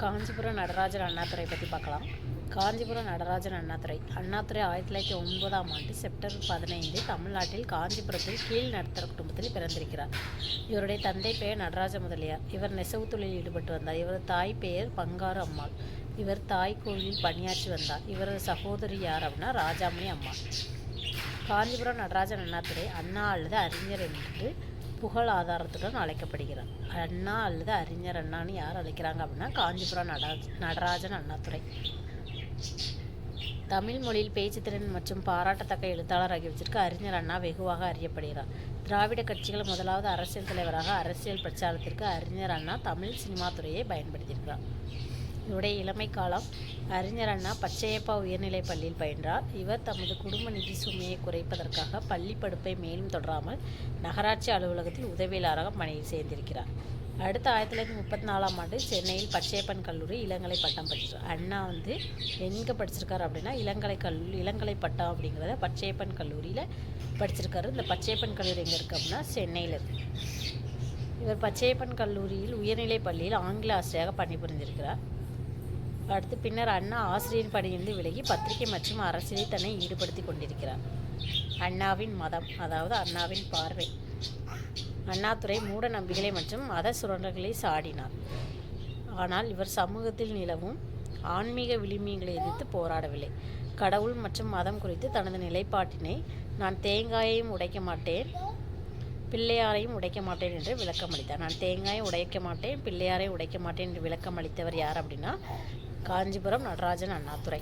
காஞ்சிபுரம் நடராஜன் அண்ணாதுரை பற்றி பார்க்கலாம். காஞ்சிபுரம் நடராஜன் அண்ணாதுரை. அண்ணாதுரை ஆயிரத்தி தொள்ளாயிரத்தி ஒன்பதாம் ஆண்டு செப்டம்பர் பதினைந்து தமிழ்நாட்டில் காஞ்சிபுரத்தில் கீழ் நடத்தர குடும்பத்தில் பிறந்திருக்கிறார். இவருடைய தந்தை பெயர் நடராஜ முதலியார். இவர் நெசவு தொழிலில் ஈடுபட்டு வந்தார். இவரது தாய் பெயர் பங்காரு அம்மாள். இவர் தாய் கோயிலில் பணியாற்றி வந்தார். இவரது சகோதரி யார் அப்படின்னா ராஜாமணி அம்மாள். காஞ்சிபுரம் நடராஜன் அண்ணாதுரை அண்ணா அல்லது அறிஞர் என்று புகழ் ஆதாரத்துடன் அழைக்கப்படுகிறார் அண்ணா அல்லது அறிஞர் அண்ணான்னு யார் அழைக்கிறாங்க அப்படின்னா காஞ்சிபுரம் நடராஜ் நடராஜன் அண்ணாதுரை. தமிழ் மொழியில் பேச்சுத்திறன் மற்றும் பாராட்டத்தக்க எழுத்தாளர் ஆகியவற்றிற்கு அறிஞர் அண்ணா வெகுவாக அறியப்படுகிறார். திராவிட கட்சிகள் முதலாவது அரசியல் தலைவராக அரசியல் பிரச்சாரத்திற்கு அறிஞர் அண்ணா தமிழ் சினிமா துறையை பயன்படுத்தியிருக்கிறார். இவருடைய இளமை காலம் அறிஞர் அண்ணா பச்சையப்பா உயர்நிலைப் பள்ளியில் பயின்றார். இவர் தமது குடும்ப நிதி சுமையை குறைப்பதற்காக பள்ளி படிப்பை மேலும் தொடராமல் நகராட்சி அலுவலகத்தில் உதவியாளராக பணியில் சேர்ந்திருக்கிறார். அடுத்த ஆயிரத்தி தொள்ளாயிரத்தி முப்பத்தி நாலாம் ஆண்டு சென்னையில் பச்சையப்பன் கல்லூரி இளங்கலை பட்டம் படிச்சிருக்கார் அண்ணா வந்து எங்கே படிச்சிருக்காரு அப்படின்னா இளங்கலை கல்லூரி இளங்கலை பட்டம் அப்படிங்கிறத பச்சையப்பன் கல்லூரியில் படிச்சிருக்காரு. இந்த பச்சையப்பன் கல்லூரி எங்கே இருக்குது அப்படின்னா சென்னையில் இருக்குது இவர் பச்சையப்பன் கல்லூரியில் உயர்நிலைப் பள்ளியில் ஆங்கில ஆசிரியராக பணிபுரிந்திருக்கிறார். அடுத்து பின்னர் அண்ணா ஆசிரியர் பணியிலிருந்து விலகி பத்திரிகை மற்றும் அரசியலில் தன்னை ஈடுபடுத்தி கொண்டிருக்கிறார். அண்ணாவின் மதம் அதாவது அண்ணாவின் பார்வை. அண்ணாதுரை மூட நம்பிக்கைகளை மற்றும் மத சுரண்டல்களை சாடினார். ஆனால் இவர் சமூகத்தில் நிலவும் ஆன்மீக விளிம்பியங்களை எதிர்த்து போராடவில்லை. கடவுள் மற்றும் மதம் குறித்து தனது நிலைப்பாட்டினை நான் தேங்காயையும் உடைக்க மாட்டேன் பிள்ளையாரையும் உடைக்க மாட்டேன் என்று விளக்கம் அளித்தார் நான் தேங்காயை உடைக்க மாட்டேன் பிள்ளையாரை உடைக்க மாட்டேன் என்று விளக்கம் அளித்தவர் யார் அப்படின்னா காஞ்சிபுரம் நடராஜன் அண்ணாதுரை.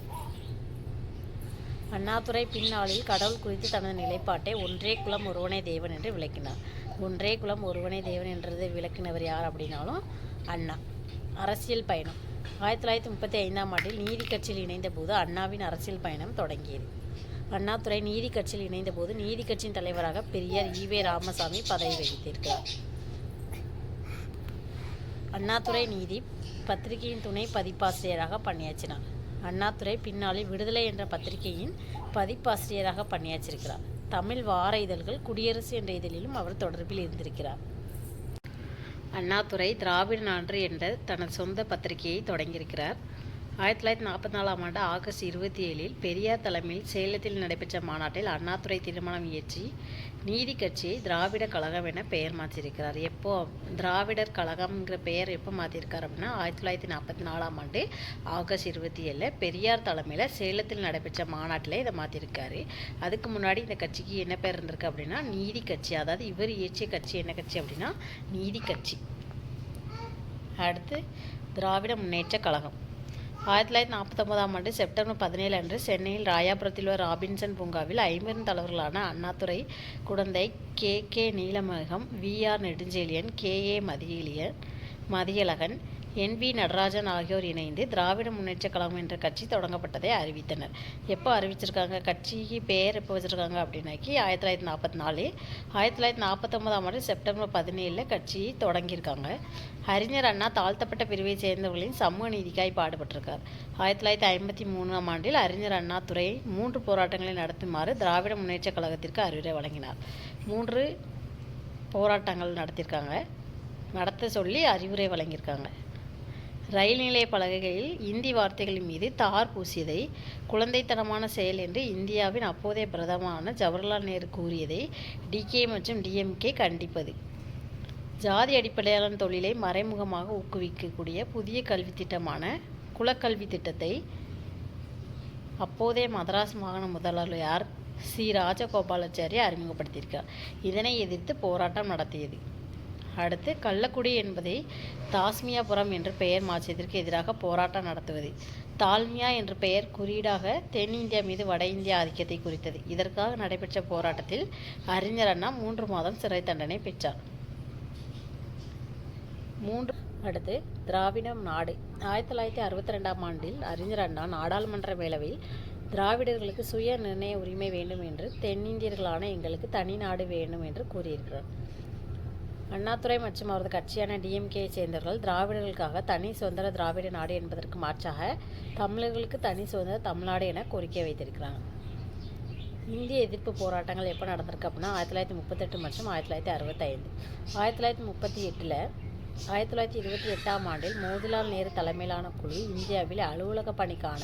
அண்ணாதுரை பின்னாளில் கடவுள் குறித்து தனது நிலைப்பாட்டை ஒன்றே குலம் ஒருவனே தேவன் என்று விளக்கினார். ஒன்றே குலம் ஒருவனே தேவன் என்றது விளக்கினவர் யார் அப்படின்னாலும் அண்ணா. அரசியல் பயணம். ஆயிரத்தி தொள்ளாயிரத்தி முப்பத்தி ஐந்தாம் ஆண்டில் நீதி கட்சியில் இணைந்தபோது அண்ணாவின் அரசியல் பயணம் தொடங்கியது. அண்ணாதுரை நீதி கட்சியில் இணைந்தபோது நீதி கட்சியின் தலைவராக பெரியார் ஈவே ராமசாமி பதவி வகித்திருக்கிறார். அண்ணாதுரை நீதி பத்திரிகையின் துணை பதிப்பாசிரியராக பணியாற்றினார். அண்ணாதுரை பின்னாளில் விடுதலை என்ற பத்திரிகையின் பதிப்பாசிரியராக பணியாற்றிருக்கிறார் தமிழ் வார இதழ்கள் குடியரசு என்ற இதழிலும் அவர் தொடர்பில் இருந்திருக்கிறார். அண்ணாதுரை திராவிட நான்று என்ற தனது சொந்த பத்திரிகையை தொடங்கியிருக்கிறார். ஆயிரத்தி தொள்ளாயிரத்தி நாற்பத்தி நாலாம் ஆண்டு ஆகஸ்ட் இருபத்தி ஏழில் பெரியார் தலைமையில் சேலத்தில் நடைபெற்ற மாநாட்டில் அண்ணாதுரை திருமணம் இயற்றி நீதி கட்சியை திராவிட கழகம் என பெயர் மாற்றியிருக்கிறார். எப்போ திராவிடர் கழகம்ங்கிற பெயர் எப்போ மாற்றிருக்கார் அப்படின்னா ஆயிரத்தி தொள்ளாயிரத்தி நாற்பத்தி நாலாம் ஆண்டு ஆகஸ்ட் இருபத்தி ஏழில் பெரியார் தலைமையில் சேலத்தில் நடைபெற்ற மாநாட்டில் இதை மாற்றிருக்காரு அதுக்கு முன்னாடி இந்த கட்சிக்கு என்ன பேர் இருந்திருக்கு அப்படின்னா நீதி கட்சி அதாவது இவர் இயற்றிய கட்சி என்ன கட்சி அப்படின்னா நீதி கட்சி. அடுத்து திராவிட முன்னேற்ற கழகம். ஆயிரத்தி தொள்ளாயிரத்தி நாற்பத்தொம்பதாம் ஆண்டு செப்டம்பர் பதினேழு அன்று சென்னையில் ராயாபுரத்தில் உள்ள ராபின்சன் பூங்காவில் ஐம்பெரும் தலைவர்களான Annadurai Kudanthai K K நீலமகம் V R Nedunchezhiyan K A மதியலியன் Mathiyazhagan N V. Natarajan ஆகியோர் இணைந்து திராவிட முன்னேற்றக் கழகம் என்ற கட்சி தொடங்கப்பட்டதை அறிவித்தனர். எப்போ அறிவிச்சிருக்காங்க? கட்சிக்கு பேர் எப்போ வச்சுருக்காங்க அப்படின்னாக்கி ஆயிரத்தி தொள்ளாயிரத்தி நாற்பத்தி நாலு. ஆயிரத்தி தொள்ளாயிரத்தி நாற்பத்தொம்பதாம் ஆண்டு செப்டம்பர் பதினேழில் கட்சியை தொடங்கியிருக்காங்க. அறிஞர் அண்ணா தாழ்த்தப்பட்ட பிரிவை சேர்ந்தவர்களின் சமூக நீதிக்காய் பாடுபட்டிருக்கார். ஆயிரத்தி தொள்ளாயிரத்தி ஐம்பத்தி மூணாம் ஆண்டில் அறிஞர் அண்ணா துறை மூன்று போராட்டங்களை நடத்துமாறு திராவிட முன்னேற்றக் கழகத்திற்கு அறிவுரை வழங்கினார். மூன்று போராட்டங்கள் நடத்தியிருக்காங்க. நடத்த சொல்லி அறிவுரை வழங்கியிருக்காங்க. ரயில் நிலைய பலகைகளில் இந்தி வார்த்தைகளின் மீது தார் பூசியதை குழந்தைத்தனமான செயல் என்று இந்தியாவின் அப்போதைய பிரதமரான ஜவஹர்லால் நேரு கூறியதை டிகே மற்றும் டிஎம்கே கண்டிப்பது. ஜாதி அடிப்படையிலான தொழிலை மறைமுகமாக ஊக்குவிக்கக்கூடிய புதிய கல்வி திட்டமான குலக்கல்வி திட்டத்தை அப்போதைய மதராஸ் மாகாண முதல்வர் சி. ராஜகோபாலாச்சாரி அறிமுகப்படுத்தியிருக்கார் இதனை எதிர்த்து போராட்டம் நடத்தியது. அடுத்து கள்ளக்குடி என்பதை தாஸ்மியாபுரம் என்று பெயர் மாற்றியதற்கு எதிராக போராட்டம் நடத்துவது. தால்மியா என்ற பெயர் குறியீடாக தென்னிந்தியா மீது வட இந்திய ஆதிக்கத்தை குறித்தது. இதற்காக நடைபெற்ற போராட்டத்தில் அறிஞர் அண்ணா மூன்று மாதம் சிறை தண்டனை பெற்றார். மூன்று அடுத்து திராவிடம் நாடு. ஆயிரத்தி தொள்ளாயிரத்தி அறுபத்தி ரெண்டாம் ஆண்டில் அறிஞர் அண்ணா நாடாளுமன்ற மேலவையில் திராவிடர்களுக்கு சுய நிர்ணய உரிமை வேண்டும் என்று தென்னிந்தியர்களான எங்களுக்கு தனி நாடு வேண்டும் என்று கூறியிருக்கிறார். அண்ணாதுரை மற்றும் அவரது கட்சியான டிஎம்கேயை சேர்ந்தவர்கள் திராவிடர்களுக்காக தனி சுதந்திர திராவிட நாடு என்பதற்கு மாற்றாக தமிழர்களுக்கு தனி சுதந்திர தமிழ்நாடு என கோரிக்கை வைத்திருக்கிறாங்க. இந்திய எதிர்ப்பு போராட்டங்கள் எப்போ நடந்திருக்கு அப்படின்னா ஆயிரத்தி தொள்ளாயிரத்தி முப்பத்தெட்டு மற்றும் ஆயிரத்தி தொள்ளாயிரத்தி அறுபத்தைந்து. ஆயிரத்தி தொள்ளாயிரத்தி முப்பத்தி எட்டில் ஆயிரத்தி தொள்ளாயிரத்தி இருபத்தி எட்டாம் ஆண்டில் மோதிலால் நேரு தலைமையிலான குழு இந்தியாவில் அலுவலக பணிக்கான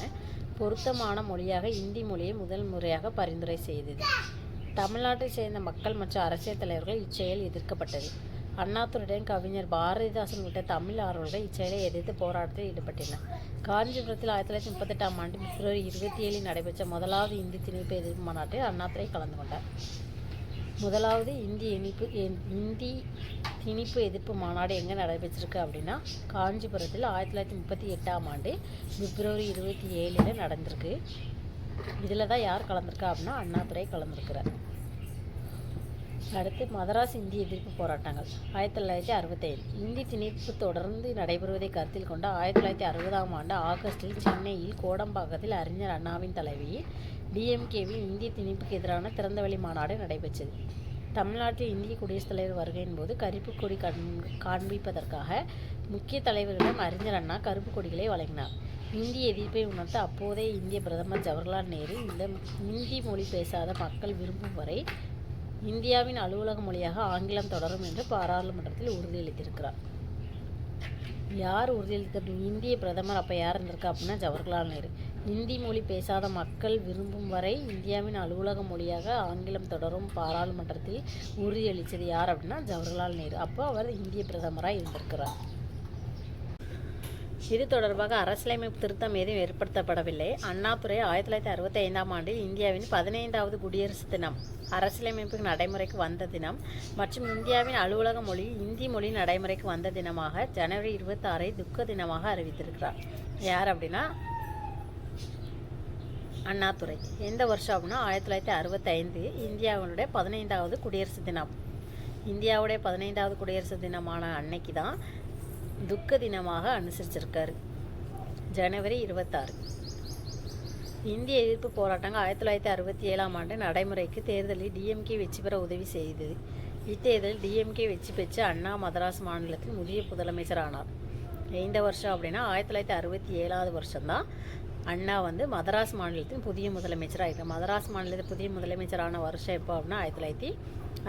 பொருத்தமான மொழியாக இந்தி மொழியை முதல் முறையாக பரிந்துரை செய்தது. தமிழ்நாட்டை சேர்ந்த மக்கள் மற்றும் அரசியல் தலைவர்கள் இச்செயல் எதிர்க்கப்பட்டது. அண்ணாதுரையுடன் கவிஞர் பாரதிதாசன் உள்ளிட்ட தமிழ் ஆர்வலர்கள் இச்செயலை எதிர்த்து போராட்டத்தில் ஈடுபட்டனர். காஞ்சிபுரத்தில் ஆயிரத்தி தொள்ளாயிரத்தி முப்பத்தெட்டாம் ஆண்டு பிப்ரவரி இருபத்தி ஏழில் நடைபெற்ற முதலாவது இந்தி திணிப்பு எதிர்ப்பு மாநாட்டில் அண்ணாத்துறை கலந்து கொண்டார். முதலாவது இந்தி இனிப்பு இந்தி திணிப்பு எதிர்ப்பு மாநாடு எங்கே நடைபெற்றிருக்கு அப்படின்னா காஞ்சிபுரத்தில் ஆயிரத்தி தொள்ளாயிரத்தி முப்பத்தி எட்டாம் ஆண்டு பிப்ரவரி இருபத்தி ஏழில் நடந்திருக்கு. இதில் தான் யார் கலந்துருக்கா அப்படின்னா அண்ணாதுரை கலந்துருக்கிறார். அடுத்து மதராஸ் இந்தி எதிர்ப்பு போராட்டங்கள். ஆயிரத்தி தொள்ளாயிரத்தி அறுபத்தைந்து. இந்தி திணிப்பு தொடர்ந்து நடைபெறுவதை கருத்தில் கொண்டு ஆயிரத்தி தொள்ளாயிரத்தி அறுபதாம் ஆண்டு ஆகஸ்டில் சென்னையில் கோடம்பாக்கத்தில் அறிஞர் அண்ணாவின் தலைமையில் டிஎம்கேவின் இந்திய திணிப்புக்கு எதிரான திறந்தவெளி மாநாடு நடைபெற்றது. தமிழ்நாட்டில் இந்திய குடியரசுத் தலைவர் வருகையின் போது கருப்பு கொடி கண் காண்பிப்பதற்காக முக்கிய தலைவர்களிடம் அறிஞர் அண்ணா கருப்பு கொடிகளை வழங்கினார். இந்தி எதிர்ப்பை உணர்த்த அப்போதைய இந்திய பிரதமர் ஜவஹர்லால் நேரு இந்த இந்தி மொழி பேசாத மக்கள் விரும்பும் வரை இந்தியாவின் அலுவலக மொழியாக ஆங்கிலம் தொடரும் என்று பாராளுமன்றத்தில் உறுதியளித்திருக்கிறார். யார் உறுதியளித்தது? இந்திய பிரதமர் அப்போ யார் இருந்திருக்கா அப்படின்னா ஜவஹர்லால் நேரு. இந்தி மொழி பேசாத மக்கள் விரும்பும் வரை இந்தியாவின் அலுவலக மொழியாக ஆங்கிலம் தொடரும் பாராளுமன்றத்தில் உறுதியளித்தது யார் அப்படின்னா ஜவஹர்லால் நேரு. அப்போ அவர் இந்திய பிரதமராக இருந்திருக்கிறார். இது தொடர்பாக அரசியலமைப்பு திருத்தம் ஏதும் ஏற்படுத்தப்படவில்லை. அண்ணாதுரை ஆயிரத்தி தொள்ளாயிரத்தி அறுபத்தி ஐந்தாம் ஆண்டில் இந்தியாவின் பதினைந்தாவது குடியரசு தினம் அரசியலமைப்பு நடைமுறைக்கு வந்த தினம் மற்றும் இந்தியாவின் அலுவலக மொழி இந்தி மொழி நடைமுறைக்கு வந்த தினமாக ஜனவரி இருபத்தாறை துக்க தினமாக அறிவித்திருக்கிறார். யார் அப்படின்னா? அண்ணாதுரை. எந்த வருஷம் அப்படின்னா? ஆயிரத்தி தொள்ளாயிரத்தி அறுபத்தைந்து இந்தியாவினுடைய பதினைந்தாவது குடியரசு தினம். இந்தியாவுடைய பதினைந்தாவது குடியரசு தினமான அன்னைக்கு தான் துக்க தினமாக அனுசரிச்சிருக்காரு. ஜனவரி இருபத்தாறு. இந்திய எதிர்ப்பு போராட்டங்கள் ஆயிரத்தி தொள்ளாயிரத்தி அறுபத்தி ஏழாம் ஆண்டு நடைமுறைக்கு தேர்தலில் டிஎம்கே வெற்றி பெற உதவி செய்தது இத்தேர்தலில் டிஎம்கே வெற்றி பெற்று அண்ணா மதராஸ் மாநிலத்தின் புதிய முதலமைச்சர் ஆனார் எந்த வருஷம் அப்படின்னா ஆயிரத்தி தொள்ளாயிரத்தி அறுபத்தி ஏழாவது வருஷம்தான் அண்ணா வந்து மதராஸ் மாநிலத்தின் புதிய முதலமைச்சராக ஆகிட்டார் மதராஸ் மாநிலத்தின் புதிய முதலமைச்சரான வருஷம் எப்போ அப்படின்னா ஆயிரத்தி தொள்ளாயிரத்தி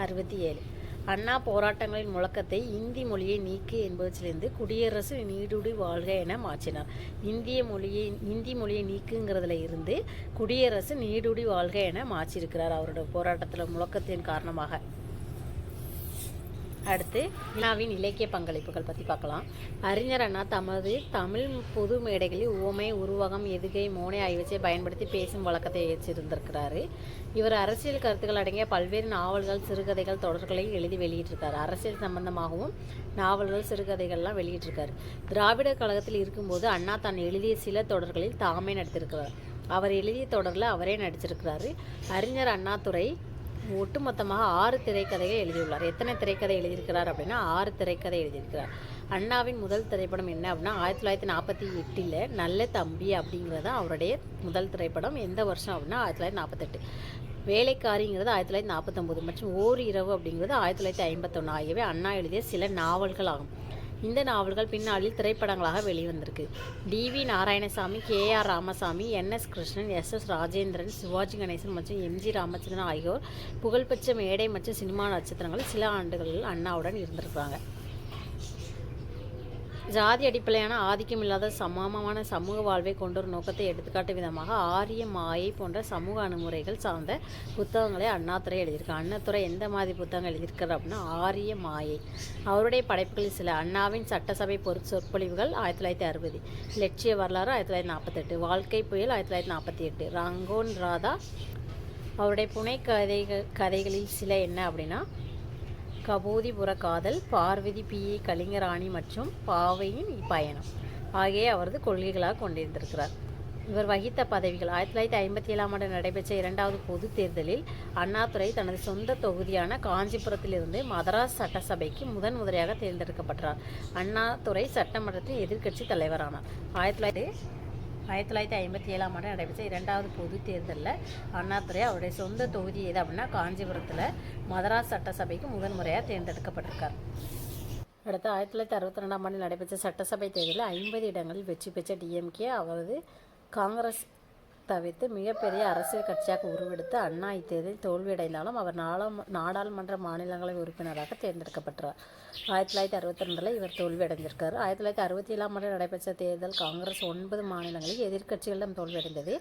அறுபத்தி ஏழு அண்ணா போராட்டங்களின் முழக்கத்தை இந்தி மொழியை நீக்கு என்பதிலிருந்து குடியரசு நீடுடி வாழ்க என மாற்றினார். இந்திய மொழியை இந்தி மொழியை நீக்குங்கிறதுல இருந்து குடியரசு நீடுடி வாழ்க என மாற்றியிருக்கிறார் அவரோட போராட்டத்தில் முழக்கத்தின் காரணமாக. அடுத்து அண்ணாவின் இலக்கிய பங்களிப்புகள் பற்றி பார்க்கலாம். அறிஞர் அண்ணா தமது தமிழ் பொது மேடைகளில் உவமை உருவகம் எதுகை மோனை ஆகியவற்றை பயன்படுத்தி பேசும் வழக்கத்தை ஏற்றிருந்திருக்கிறாரு. இவர் அரசியல் கருத்துக்கள் அடங்கிய பல்வேறு நாவல்கள் சிறுகதைகள் தொடர்களை எழுதி வெளியிட்டிருக்காரு. அரசியல் சம்பந்தமாகவும் நாவல்கள் சிறுகதைகள்லாம் வெளியிட்டிருக்காரு. திராவிட கழகத்தில் இருக்கும்போது அண்ணா தான் எழுதிய சில தொடர்களில் தாமே நடித்திருக்கிறார். அவர் எழுதிய தொடரில் அவரே நடிச்சிருக்கிறாரு. அறிஞர் அண்ணாதுரை ஒட்டுமொத்தமாக ஆறு திரைக்கதைகள் எழுதியுள்ளார். எத்தனை திரைக்கதை எழுதியிருக்கிறார் அப்படின்னா ஆறு திரைக்கதை எழுதியிருக்கிறார். அண்ணாவின் முதல் திரைப்படம் என்ன அப்படின்னா ஆயிரத்தி தொள்ளாயிரத்தி நாற்பத்தி எட்டில் நல்ல தம்பி அப்படிங்கிறது அவருடைய முதல் திரைப்படம். எந்த வருஷம் அப்படின்னா ஆயிரத்தி தொள்ளாயிரத்தி நாற்பத்தெட்டு. வேலைக்காரிங்கிறது ஆயிரத்தி தொள்ளாயிரத்தி நாற்பத்தொம்போது மற்றும் ஓர் இரவு அப்படிங்கிறது ஆயிரத்தி தொள்ளாயிரத்தி ஐம்பத்தொன்று ஆகியவை அண்ணா எழுதிய சில நாவல்கள் ஆகும். இந்த நாவல்கள் பின்னாளில் திரைப்படங்களாக வெளிவந்திருக்கு. TV Narayanasamy K. R. Ramasamy N. S. Krishnan S. S. Rajendran Sivaji Ganesan மற்றும் எம்ஜி ராமச்சந்திரன் ஆகியோர் புகழ்பெற்ற மேடை மற்றும் சினிமா நட்சத்திரங்கள் சில ஆண்டுகளில் அண்ணாவுடன் இருந்திருக்கிறாங்க. ஜாதி அடிப்படையான ஆதிக்கம் இல்லாத சமமான சமூக வாழ்வை கொண்ட ஒரு நோக்கத்தை எடுத்துக்காட்டும் விதமாக ஆரிய மாயை போன்ற சமூக அணுகுமுறைகள் சார்ந்த புத்தகங்களை அண்ணாத்துறை எழுதியிருக்கார் அண்ணாத்துறை எந்த மாதிரி புத்தகங்கள் எழுதியிருக்கார் அப்படின்னா ஆரிய மாயை. அவருடைய படைப்புகளில் சில அண்ணாவின் சட்டசபை பொறு சொற்பொழிவுகள் ஆயிரத்தி தொள்ளாயிரத்தி அறுபது லட்சிய வரலாறு ஆயிரத்தி தொள்ளாயிரத்தி நாற்பத்தெட்டு வாழ்க்கை புயல் ஆயிரத்தி தொள்ளாயிரத்தி நாற்பத்தி எட்டு ரங்கோன் ராதா. அவருடைய புனை கதைகள் கதைகளில் சில என்ன அப்படின்னா கபோதிபுர காதல் பார்வதி பிஏ கலிங்கராணி மற்றும் பாவையின் பயணம் ஆகிய அவரது கொள்கைகளாக கொண்டிருந்திருக்கிறார். இவர் வகித்த பதவிகள் ஆயிரத்தி தொள்ளாயிரத்தி ஐம்பத்தி ஏழாம் ஆண்டு நடைபெற்ற இரண்டாவது பொதுத் தேர்தலில் அண்ணாதுரை தனது சொந்த தொகுதியான காஞ்சிபுரத்திலிருந்து மதராஸ் சட்டசபைக்கு முதன் முறையாக தேர்ந்தெடுக்கப்பட்டார். அண்ணாதுரை சட்டமன்றத்தின் எதிர்க்கட்சி தலைவரானார். ஆயிரத்தி தொள்ளாயிரத்தி ஆயிரத்தி தொள்ளாயிரத்தி ஐம்பத்தி ஏழாம் ஆண்டு நடைபெற்ற இரண்டாவது பொது தேர்தலில் அண்ணாதுரை அவருடைய சொந்த தொகுதி எது அப்படின்னா காஞ்சிபுரத்தில் மதராஸ் சட்டசபைக்கு முதன் முறையாக தேர்ந்தெடுக்கப்பட்டிருக்கார். அடுத்து ஆயிரத்தி தொள்ளாயிரத்தி அறுபத்தி ரெண்டாம் ஆண்டு நடைபெற்ற சட்டசபை தேர்தலில் ஐம்பது இடங்களில் வெற்றி பெற்ற டிஎம்கே அவரது காங்கிரஸ் தவிர்த்து மிகப்பெரிய அரசியல் கட்சியாக உருவெடுத்து அண்ணா இத்தேர்தலில் தோல்வியடைந்தாலும் அவர் நாடாளும நாடாளுமன்ற மாநிலங்களவை உறுப்பினராக தேர்ந்தெடுக்கப்பட்டார் ஆயிரத்தி தொள்ளாயிரத்தி அறுபத்தி ரெண்டில் இவர் தோல்வியடைந்திருக்கார். ஆயிரத்தி தொள்ளாயிரத்தி அறுபத்தி ஏழாம் ஆண்டு நடைபெற்ற தேர்தல் காங்கிரஸ் ஒன்பது மாநிலங்களில் எதிர்க்கட்சிகளிடம் தோல்வியடைந்தது.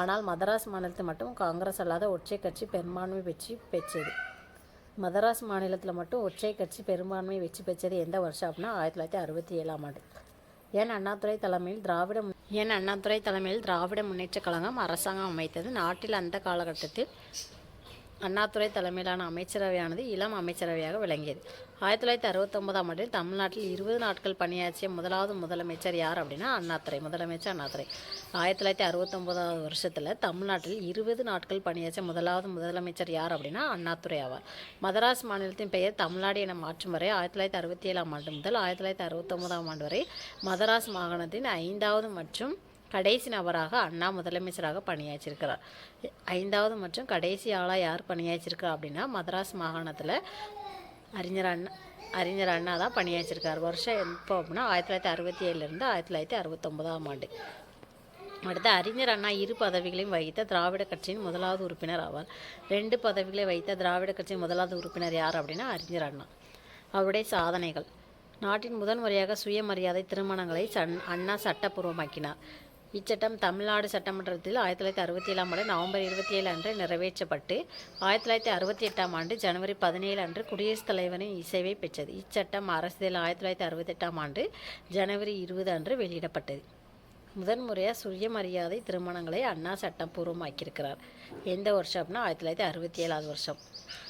ஆனால் மதராஸ் மாநிலத்தில் மட்டும் காங்கிரஸ் அல்லாத ஒற்றை கட்சி பெரும்பான்மை வெற்றி பெற்றது. மதராஸ் மாநிலத்தில் மட்டும் ஒற்றை கட்சி பெரும்பான்மை வெற்றி பெற்றது எந்த வருஷம் அப்படின்னா ஆயிரத்தி தொள்ளாயிரத்தி அறுபத்தி ஏழாம் ஆண்டு. என் அண்ணாதுரை தலைமையில் திராவிட என் அண்ணாதுரை தலைமையில் திராவிட முன்னேற்றக் கழகம் அரசாங்கம் அமைத்தது. நாட்டில் அந்த காலகட்டத்தில் அண்ணாதுரை தலைமையிலான அமைச்சரவையானது இளம் அமைச்சரவையாக விளங்கியது. ஆயிரத்தி தொள்ளாயிரத்தி அறுபத்தொன்பதாம் ஆண்டில் தமிழ்நாட்டில் இருபது நாட்கள் பணியாற்றிய முதலாவது முதலமைச்சர் யார் அப்படின்னா அண்ணாதுரை முதலமைச்சர் அண்ணாதுரை. ஆயிரத்தி தொள்ளாயிரத்தி அறுபத்தொம்போதாவது வருஷத்தில் தமிழ்நாட்டில் இருபது நாட்கள் பணியாற்றிய முதலாவது முதலமைச்சர் யார் அப்படின்னா அண்ணாதுரை ஆவார். மதராஸ் மாநிலத்தின் பெயர் தமிழ்நாடு என மாற்றும் வரை ஆயிரத்தி தொள்ளாயிரத்தி அறுபத்தி ஏழாம் ஆண்டு முதல் ஆயிரத்தி தொள்ளாயிரத்தி அறுபத்தொம்பதாம் ஆண்டு வரை மதராஸ் மாகாணத்தின் ஐந்தாவது மற்றும் கடைசி நபராக அண்ணா முதலமைச்சராக பணியாற்றிருக்கிறார். ஐந்தாவது மற்றும் கடைசி ஆளாக யார் பணியாற்றிருக்கா அப்படின்னா மதராஸ் மாகாணத்தில் அறிஞர் அண்ணா அறிஞர் அண்ணா தான் பணியாற்றிருக்கார். வருஷம் எப்போ அப்படின்னா ஆயிரத்தி தொள்ளாயிரத்தி அறுபத்தி ஏழுலேருந்து ஆயிரத்தி தொள்ளாயிரத்தி அறுபத்தொம்போதாம் ஆண்டு. அடுத்து அறிஞர் அண்ணா இரு பதவிகளையும் வகித்த திராவிட கட்சியின் முதலாவது உறுப்பினர் ஆவார். ரெண்டு பதவிகளை வைத்த திராவிட கட்சியின் முதலாவது உறுப்பினர் யார் அப்படின்னா அறிஞர் அண்ணா. அவருடைய சாதனைகள். நாட்டின் முதன் முறையாக சுயமரியாதை திருமணங்களை சன் அண்ணா சட்டப்பூர்வமாக்கினார். இச்சட்டம் தமிழ்நாடு சட்டமன்றத்தில் ஆயிரத்தி தொள்ளாயிரத்தி அறுபத்தி ஏழாம் ஆண்டு நவம்பர் இருபத்தி ஏழு அன்று நிறைவேற்றப்பட்டு ஆயிரத்தி தொள்ளாயிரத்தி அறுபத்தி எட்டாம் ஆண்டு ஜனவரி பதினேழு அன்று குடியரசுத் தலைவரின் இசைவை பெற்றது. இச்சட்டம் அரசியல் ஆயிரத்தி தொள்ளாயிரத்தி அறுபத்தெட்டாம் ஆண்டு ஜனவரி இருபது அன்று வெளியிடப்பட்டது. முதன்முறையாக சுயமரியாதை திருமணங்களை அண்ணா சட்டப்பூர்வமாக்கியிருக்கிறார். எந்த வருஷம் அப்படின்னா ஆயிரத்தி தொள்ளாயிரத்தி அறுபத்தி ஏழாவது வருஷம்.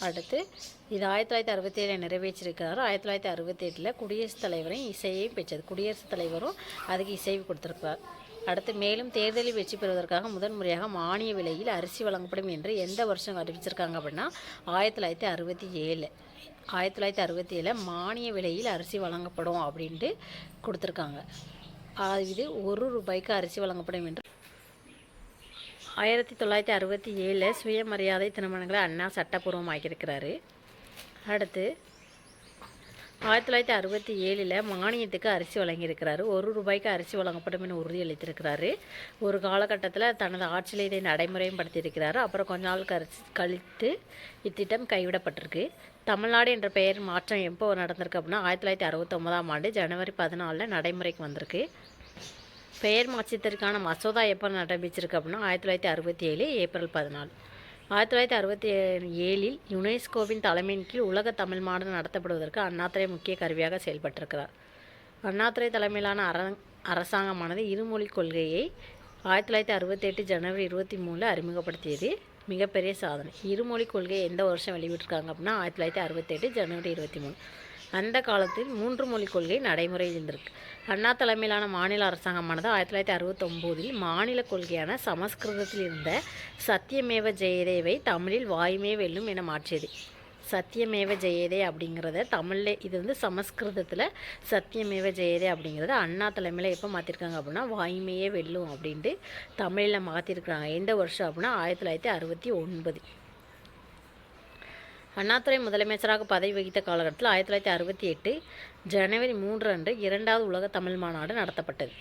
அடுத்து இது ஆயிரத்தி தொள்ளாயிரத்தி அறுபத்தி ஏழில் நிறைவேற்றிருக்கிறார் ஆயிரத்தி தொள்ளாயிரத்தி அறுபத்தி எட்டில் குடியரசுத் தலைவரின் இசையையும் பெற்றது. குடியரசுத் தலைவரும் அதுக்கு இசைவு கொடுத்துருக்கிறார். அடுத்து மேலும் தேர்தலில் வெற்றி பெறுவதற்காக முதன்முறையாக மானிய விலையில் அரிசி வழங்கப்படும் என்று எந்த வருஷம் அறிவிச்சிருக்காங்க அப்படின்னா ஆயிரத்தி தொள்ளாயிரத்தி அறுபத்தி ஏழு. ஆயிரத்தி தொள்ளாயிரத்தி அறுபத்தி ஏழில் மானிய விலையில் அரிசி வழங்கப்படும் அப்படின்ட்டு கொடுத்துருக்காங்க. இது ஒரு ரூபாய்க்கு அரிசி வழங்கப்படும் என்று. ஆயிரத்தி தொள்ளாயிரத்தி அறுபத்தி ஏழில் சுயமரியாதை திருமணங்களை அண்ணா சட்டப்பூர்வமாக்கியிருக்கிறாரு. அடுத்து ஆயிரத்தி தொள்ளாயிரத்தி அறுபத்தி ஏழில் மானியத்துக்கு அரிசி வழங்கியிருக்கிறாரு. ஒரு ரூபாய்க்கு அரிசி வழங்கப்படும் என உறுதியளித்திருக்கிறாரு. ஒரு காலகட்டத்தில் தனது ஆட்சியில் இதை நடைமுறையும் படுத்தியிருக்கிறாரு. அப்புறம் கொஞ்ச நாள் கரிசி கழித்து இத்திட்டம் கைவிடப்பட்டிருக்கு. தமிழ்நாடு என்ற பெயர் மாற்றம் எப்போ நடந்திருக்கு அப்படின்னா ஆயிரத்தி தொள்ளாயிரத்தி அறுபத்தொம்பதாம் ஆண்டு ஜனவரி பதினாலில் நடைமுறைக்கு வந்திருக்கு. பெயர் மாற்றத்திற்கான மசோதா எப்போ நடைபெற்றிருக்கு அப்படின்னா ஆயிரத்தி தொள்ளாயிரத்தி அறுபத்தி ஏழு ஏப்ரல் பதினாலு. ஆயிரத்தி தொள்ளாயிரத்தி அறுபத்தி ஏழில் யுனெஸ்கோவின் தலைமையின் கீழ் உலக தமிழ் மாநாடு நடத்தப்படுவதற்கு அண்ணாத்துறை முக்கிய கருவியாக செயல்பட்டிருக்கிறார். அண்ணாத்துறை தலைமையிலான அர அரசாங்கமானது இருமொழி கொள்கையை ஆயிரத்தி தொள்ளாயிரத்தி அறுபத்தெட்டு ஜனவரி இருபத்தி மூணில் அறிமுகப்படுத்தியது. மிகப்பெரிய சாதனை. இருமொழி கொள்கையை எந்த வருஷம் வெளியிட்டிருக்காங்க அப்படின்னா ஆயிரத்தி தொள்ளாயிரத்தி அறுபத்தெட்டு ஜனவரி இருபத்தி மூணு அந்த காலத்தில் மூன்று மொழி கொள்கை நடைமுறையில் இருந்திருக்கு. அண்ணா தலைமையிலான மாநில அரசாங்கமானது ஆயிரத்தி தொள்ளாயிரத்தி அறுபத்தொம்போதில் மாநில கொள்கையான சமஸ்கிருதத்தில் இருந்த சத்தியமேவ ஜெயதேவை தமிழில் வாயுமே வெல்லும் என மாற்றியது. சத்தியமேவ ஜெயதே அப்படிங்கிறத தமிழில் இது வந்து சமஸ்கிருதத்தில் சத்தியமேவ ஜெயதே அப்படிங்கிறத அண்ணா தலைமையில் எப்போ மாற்றிருக்காங்க அப்படின்னா வாய்மையே வெல்லும் அப்படின்ட்டு தமிழில் மாற்றிருக்கிறாங்க எந்த வருஷம் அப்படின்னா ஆயிரத்தி தொள்ளாயிரத்தி அறுபத்தி ஒன்பது. அண்ணாதுரை முதலமைச்சராக பதவி வகித்த காலகட்டத்தில் ஆயிரத்தி தொள்ளாயிரத்தி அறுபத்தி எட்டு ஜனவரி மூன்று அன்று இரண்டாவது உலக தமிழ் மாநாடு நடத்தப்பட்டது.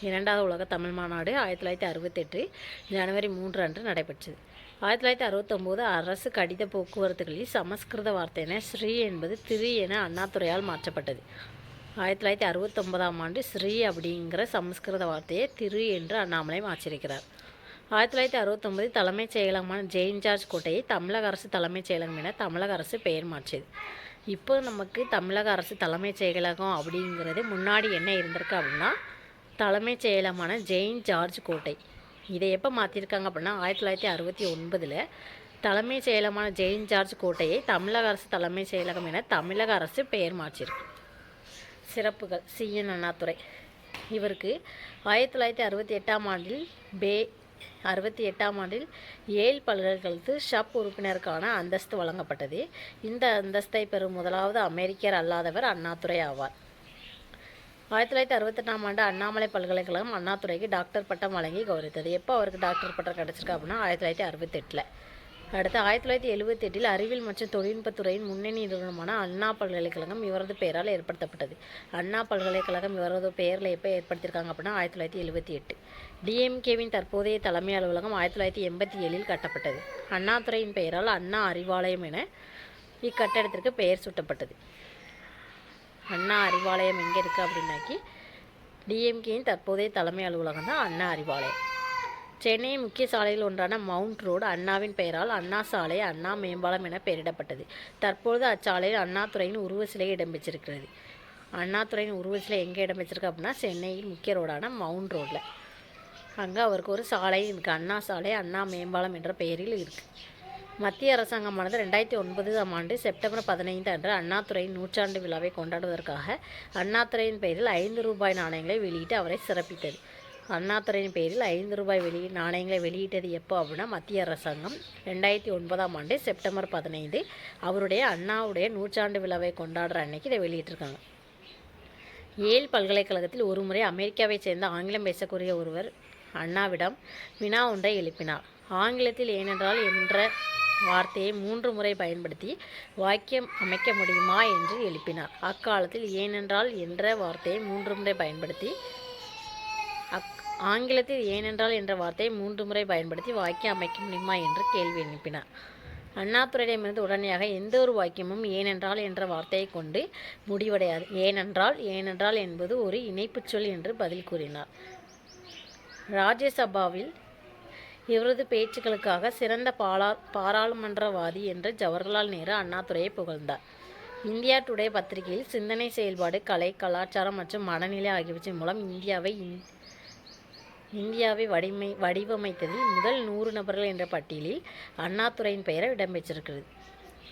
இரண்டாவது உலக தமிழ் மாநாடு ஆயிரத்தி தொள்ளாயிரத்தி அறுபத்தெட்டு ஜனவரி மூன்று அன்று நடைபெற்றது. ஆயிரத்தி தொள்ளாயிரத்தி அறுபத்தொம்போது அரசு கடித போக்குவரத்துகளில் சமஸ்கிருத வார்த்தையான ஸ்ரீ என்பது திரு என அண்ணாதுரையால் மாற்றப்பட்டது. ஆயிரத்தி தொள்ளாயிரத்தி அறுபத்தொன்பதாம் ஆண்டு ஸ்ரீ அப்படிங்கிற சமஸ்கிருத வார்த்தையை திரு என்று அண்ணாமலை மாற்றியிருக்கிறார். ஆயிரத்தி தொள்ளாயிரத்தி அறுபத்தொம்பதில் தலைமைச் செயலகமான ஜெயின் ஜார்ஜ் கோட்டையை தமிழக அரசு தலைமைச் செயலகம் என தமிழக அரசு பெயர் மாற்றியது. இப்போ நமக்கு தமிழக அரசு தலைமைச் செயலகம் அப்படிங்கிறது முன்னாடி என்ன இருந்திருக்கு அப்படின்னா தலைமைச் செயலகமான ஜெயின் ஜார்ஜ் கோட்டை. இதை எப்போ மாற்றிருக்காங்க அப்படின்னா ஆயிரத்தி தொள்ளாயிரத்தி அறுபத்தி ஒன்பதில் தலைமைச் செயலகமான ஜெயின் ஜார்ஜ் கோட்டையை தமிழக அரசு தலைமைச் செயலகம் என தமிழக அரசு பெயர் மாற்றியிருக்கு. சிறப்புகள். சிஎன் அண்ணாதுரை. இவருக்கு ஆயிரத்தி தொள்ளாயிரத்தி அறுபத்தி எட்டாம் ஆண்டில் பே அறுபத்தி எட்டாம் ஆண்டில் ஏல் பல்கலைக்கழகத்தில் ஷப் உறுப்பினருக்கான அந்தஸ்து வழங்கப்பட்டது. இந்த அந்தஸ்தை பெறும் முதலாவது அமெரிக்கர் அல்லாதவர் அண்ணாதுரை ஆவார். ஆயிரத்தி தொள்ளாயிரத்தி அறுபத்தெட்டாம் ஆண்டு அண்ணாமலை பல்கலைக்கழகம் அண்ணாதுரைக்கு டாக்டர் பட்டம் வழங்கி கௌரவித்தது. எப்போ அவருக்கு டாக்டர் பட்டம் கிடச்சிருக்கு அப்படின்னா ஆயிரத்தி தொள்ளாயிரத்தி அறுபத்தெட்டில். அடுத்து ஆயிரத்தி தொள்ளாயிரத்தி எழுபத்தெட்டில் அறிவியல் மற்றும் தொழில்நுட்பத்துறையின் முன்னணி நிறுவனமான அண்ணா பல்கலைக்கழகம் இவரது பெயரால் ஏற்படுத்தப்பட்டது. அண்ணா பல்கலைக்கழகம் இவரது பெயரில் எப்போ ஏற்படுத்தியிருக்காங்க அப்படின்னா ஆயிரத்தி தொள்ளாயிரத்தி எழுபத்தி எட்டு டிஎம்கேவின் தற்போதைய தலைமை அலுவலகம் ஆயிரத்தி தொள்ளாயிரத்தி எண்பத்தி ஏழில் கட்டப்பட்டது. அண்ணாதுறையின் பெயரால் அண்ணா அறிவாலயம் என இக்கட்டடத்திற்கு பெயர் சூட்டப்பட்டது. அண்ணா அறிவாலயம் எங்கே இருக்குது அப்படின்னாக்கி டிஎம்கேயின் தற்போதைய தலைமை அலுவலகம் தான் அண்ணா அறிவாலயம். சென்னை முக்கிய சாலையில் ஒன்றான மவுண்ட் ரோடு அண்ணாவின் பெயரால் அண்ணா சாலை அண்ணா மேம்பாலம் என பெயரிடப்பட்டது. தற்பொழுது அச்சாலையில் அண்ணாதுறையின் உருவ சிலை இடம்பெற்றிருக்கிறது. அண்ணாதுறையின் உருவ சிலை எங்கே இடம்பெற்றிருக்கு அப்படின்னா சென்னையில் முக்கிய ரோடான மவுண்ட் ரோட்டில் அங்கே அவருக்கு ஒரு சாலை இருக்குது அண்ணா சாலை அண்ணா மேம்பாலம் என்ற பெயரில் இருக்குது மத்திய அரசாங்கமானது ரெண்டாயிரத்தி ஒன்பதாம் ஆண்டு செப்டம்பர் பதினைந்து அன்று அண்ணாதுறையின் நூற்றாண்டு விழாவை கொண்டாடுவதற்காக அண்ணாதுறையின் பெயரில் ஐந்து ரூபாய் நாணயங்களை வெளியிட்டு அவரை சிறப்பித்தது. அண்ணாதுறையின் பெயரில் ஐந்து ரூபாய் வெளி நாணயங்களை வெளியிட்டது எப்போ அப்படின்னா மத்திய அரசாங்கம் ரெண்டாயிரத்தி ஒன்பதாம் ஆண்டு செப்டம்பர் பதினைந்து அவருடைய அண்ணாவுடைய நூற்றாண்டு விழாவை கொண்டாடுற அன்னைக்கு இதை வெளியிட்டிருக்காங்க. ஏல் பல்கலைக்கழகத்தில் ஒருமுறை அமெரிக்காவை சேர்ந்த ஆங்கிலம் பேசக்கூடிய ஒருவர் அண்ணாவிடம் வினா ஒன்றை எழுப்பினார். ஆங்கிலத்தில் ஏனென்றால் என்ற வார்த்தையை மூன்று முறை பயன்படுத்தி வாக்கியம் அமைக்க முடியுமா என்று எழுப்பினார். அக்காலத்தில் ஏனென்றால் என்ற வார்த்தையை மூன்று முறை பயன்படுத்தி அக் ஆங்கிலத்தில் ஏனென்றால் என்ற வார்த்தையை மூன்று முறை பயன்படுத்தி வாக்கியம் அமைக்க முடியுமா என்று கேள்வி எழுப்பினார். அண்ணாதுரையிடமிருந்து உடனடியாக எந்த ஒரு வாக்கியமும் ஏனென்றால் என்ற வார்த்தையை கொண்டு முடிவடையாது. ஏனென்றால் ஏனென்றால் என்பது ஒரு இணைப்புச் சொல் என்று பதில் கூறினார். ராஜ்யசபாவில் இவரது பேச்சுக்களுக்காக சிறந்த பாலா பாராளுமன்றவாதி என்று ஜவஹர்லால் நேரு அண்ணாதுரையை புகழ்ந்தார். இந்தியா டுடே பத்திரிகையில் சிந்தனை செயல்பாடு கலை கலாச்சாரம் மற்றும் மனநிலை ஆகியவற்றின் மூலம் இந்தியாவை இந்- இந்தியாவை வடிமை வடிவமைத்ததில் முதல் நூறு நபர்கள் என்ற பட்டியலில் அண்ணாதுரையின் பெயர் இடம்பெற்றிருக்கிறது.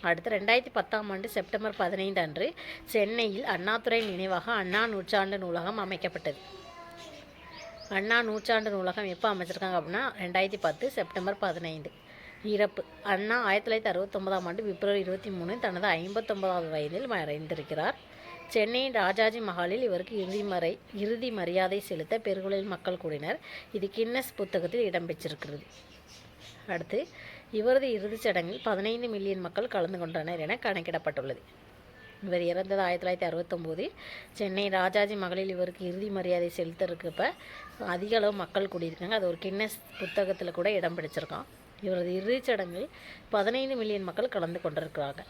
அடுத்து ரெண்டாயிரத்தி பத்தாம் ஆண்டு செப்டம்பர் பதினைந்து அன்று சென்னையில் அண்ணாதுரை நினைவாக அண்ணா நூற்றாண்டு நூலகம் அமைக்கப்பட்டது. அண்ணா நூற்றாண்டு நூலகம் எப்போ அமைச்சிருக்காங்க அப்படின்னா ரெண்டாயிரத்தி பத்து செப்டம்பர் பதினைந்து. இறப்பு. அண்ணா ஆயிரத்தி தொள்ளாயிரத்தி அறுபத்தொன்பதாம் ஆண்டு பிப்ரவரி இருபத்தி மூணு தனது ஐம்பத்தொன்பதாவது வயதில் மறைந்திருக்கிறார். சென்னையின் ராஜாஜி மஹாலில் இவருக்கு இறுதி மறை இறுதி மரியாதை செலுத்த பெருகுலில் மக்கள் கூடினர். இது கின்னஸ் புத்தகத்தில் இடம்பெற்றிருக்கிறது. அடுத்து இவரது இறுதிச் சடங்கில் பதினைந்து மில்லியன் மக்கள் கலந்து கொண்டனர் என கணக்கிடப்பட்டுள்ளது. இவர் இறந்தது ஆயிரத்தி தொள்ளாயிரத்தி அறுபத்தொம்போதில். சென்னை ராஜாஜி மகளில் இவருக்கு இறுதி மரியாதை செலுத்தறக்கப்ப அதிக அளவு மக்கள் கூடியிருக்காங்க. அது ஒரு கின்னஸ் புத்தகத்தில் கூட இடம் பிடிச்சிருக்கான். இவரது இறுதிச் சடங்கில் பதினைந்து மில்லியன் மக்கள் கலந்து கொண்டிருக்கிறாங்க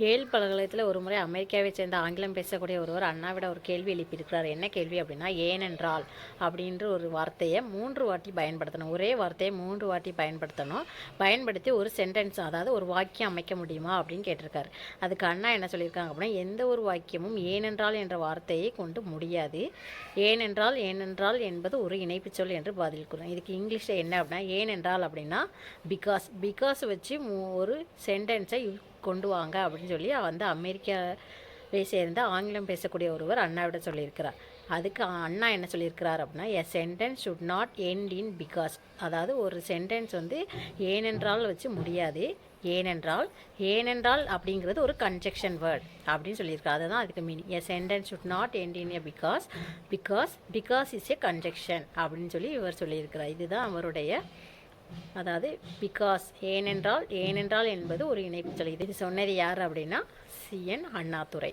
ஏல் பல்கலைக்கழகத்தில் ஒரு முறை அமெரிக்காவை சேர்ந்த ஆங்கிலம் பேசக்கூடிய ஒருவர் அண்ணாவிட ஒரு கேள்வி எழுப்பியிருக்கிறார். என்ன கேள்வி அப்படின்னா ஏனென்றால் அப்படின்ற ஒரு வார்த்தையை மூன்று வாட்டி பயன்படுத்தணும். ஒரே வார்த்தையை மூன்று வாட்டி பயன்படுத்தணும். பயன்படுத்தி ஒரு சென்டென்ஸ் அதாவது ஒரு வாக்கியம் அமைக்க முடியுமா அப்படின்னு கேட்டிருக்காரு. அதுக்கு அண்ணா என்ன சொல்லியிருக்காங்க அப்படின்னா எந்த ஒரு வாக்கியமும் ஏனென்றால் என்ற வார்த்தையை கொண்டு முடியாது. ஏனென்றால் ஏனென்றால் என்பது ஒரு இணைப்புச் சொல் என்று பதில் கூறும். இதுக்கு இங்கிலீஷில் என்ன அப்படின்னா ஏனென்றால் அப்படின்னா பிகாஸ் பிகாஸ் வச்சு மூ- ஒரு சென்டென்ஸை கொண்டு வாங்க அப்படின்னு சொல்லி வந்து அமெரிக்காவை சேர்ந்த ஆங்கிலம் பேசக்கூடிய ஒருவர் அண்ணாவிட சொல்லியிருக்கிறார். அதுக்கு அண்ணா என்ன சொல்லியிருக்கிறார் அப்படின்னா a sentence should not end in because அதாவது ஒரு சென்டென்ஸ் வந்து ஏனென்றால் வச்சு முடியாது. ஏனென்றால் ஏனென்றால் அப்படிங்கிறது ஒரு கன்ஜெக்ஷன் வேர்ட் அப்படின்னு சொல்லியிருக்காரு அதுதான் அதுக்கு meaning a sentence should not end in a because because because is a conjunction அப்படின்னு சொல்லி இவர் சொல்லியிருக்கிறார். இதுதான் அவருடைய அதாவது பிகாஸ் ஏனென்றால் ஏனென்றால் என்பது ஒரு இணைப்பு சொல். இது சொன்னது யார் அப்படின்னா சிஎன் அண்ணாதுரை.